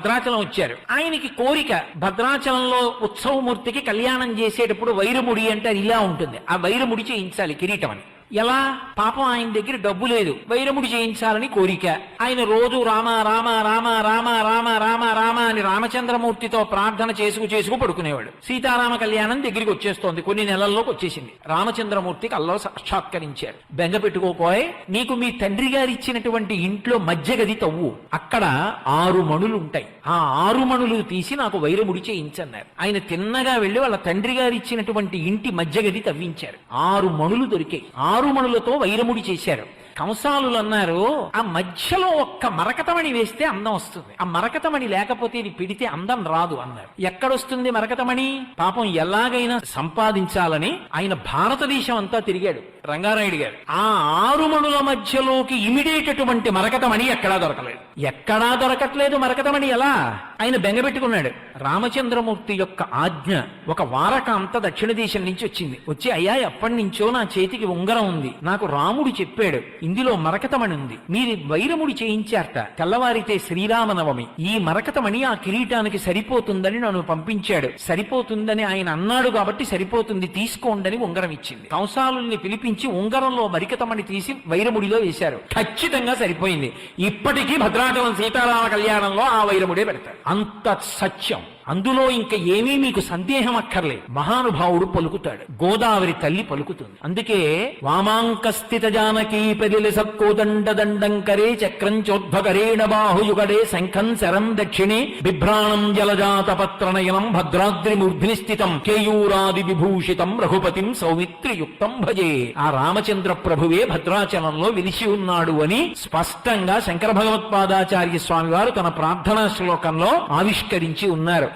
భద్రాచలం వచ్చారు. ఆయనకి కోరిక భద్రాచలంలో ఉత్సవమూర్తికి కళ్యాణం చేసేటప్పుడు వైరముడి అంటే అది ఇలా ఉంటుంది. ఆ వైరముడి చేయించాలి కిరీటం అని. ఎలా? పాపం ఆయన దగ్గర డబ్బు లేదు. వైరముడి చేయించాలని కోరిక. ఆయన రోజు రామ రామ రామ రామ రామ రామ రామ అని రామచంద్రమూర్తితో ప్రార్థన చేసుకు చేసుకు పడుకునేవాడు. సీతారామ కళ్యాణం దగ్గరికి వచ్చేస్తోంది. కొన్ని నెలల్లోకి వచ్చేసింది. రామచంద్రమూర్తికి అల్లా సాక్షాత్కరించారు. బెంగ పెట్టుకోపోయే నీకు మీ తండ్రి గారు ఇచ్చినటువంటి ఇంట్లో మధ్య గది తవ్వు. అక్కడ ఆరు మణులు ఉంటాయి. ఆ ఆరు మణులు తీసి నాకు వైరముడి చేయించన్నారు. ఆయన తిన్నగా వెళ్ళి వాళ్ళ తండ్రి గారు ఇచ్చినటువంటి ఇంటి మధ్య గది తవ్వించారు. ఆరు మణులు దొరికాయి. ఆరు మణులతో వైరముడి చేశారు. కంసాలులు అన్నారు ఆ మధ్యలో ఒక్క మరకతమణి వేస్తే అందం వస్తుంది. ఆ మరకతమణి లేకపోతే ఇది పిడితే అందం రాదు అన్నారు. ఎక్కడొస్తుంది మరకతమణి? పాపం ఎలాగైనా సంపాదించాలని ఆయన భారతదేశం అంతా తిరిగాడు రంగారాయుడు గారు. ఆ ఆరుమణుల మధ్యలోకి ఇమిడేటటువంటి మరకతమణి ఎక్కడా దొరకలేదు. ఎక్కడా దొరకట్లేదు మరకతమణి ఎలా? ఆయన బెంగపెట్టుకున్నాడు రామచంద్రమూర్తి యొక్క ఆజ్ఞ ఒక వారకాంత దక్షిణ దేశం నుంచి వచ్చింది. వచ్చి అయ్యా ఎప్పటి నుంచో నా చేతికి ఉంగరం ఉంది. నాకు రాముడు చెప్పాడు ఇందులో మరకతమణి ఉంది. మీరు వైరముడి చేయించారట. తెల్లవారితే శ్రీరామనవమి. ఈ మరకతమణి ఆ కిరీటానికి సరిపోతుందని నన్ను పంపించాడు. సరిపోతుందని ఆయన అన్నాడు కాబట్టి సరిపోతుంది. తీసుకోండని ఉంగరం ఇచ్చింది. కంసాలుల్ని పిలిపించి ఉంగరంలో మరికతమణి తీసి వైరముడిలో వేశారు. ఖచ్చితంగా సరిపోయింది. ఇప్పటికీ భద్రాచలం సీతారామ కళ్యాణంలో ఆ వైరముడే పెడతారు అంత సత్యం. అందులో ఇంకా ఏమీ మీకు సందేహం అక్కర్లేదు. మహానుభావుడు పలుకుతాడు. గోదావరి తల్లి పలుకుతుంది. అందుకే వామాంకస్థిత జానకీ పెదిలి సక్కోదండ దండం కరే చక్రం చోద్భకరేణ బాహుయుగడే శంఖం శరం దక్షిణే బిభ్రాణం జలజాత పత్రనయనం భద్రాద్రి మూర్ధిని స్థితం కేయూరాది విభూషితం రఘుపతిం సౌమిత్రియుక్తం భజే. ఆ రామచంద్ర ప్రభువే భద్రాచలంలో వెలిసి ఉన్నాడు అని స్పష్టంగా శంకర భగవత్పాదాచార్య స్వామి వారు తన ప్రార్థనా శ్లోకంలో ఆవిష్కరించి ఉన్నారు.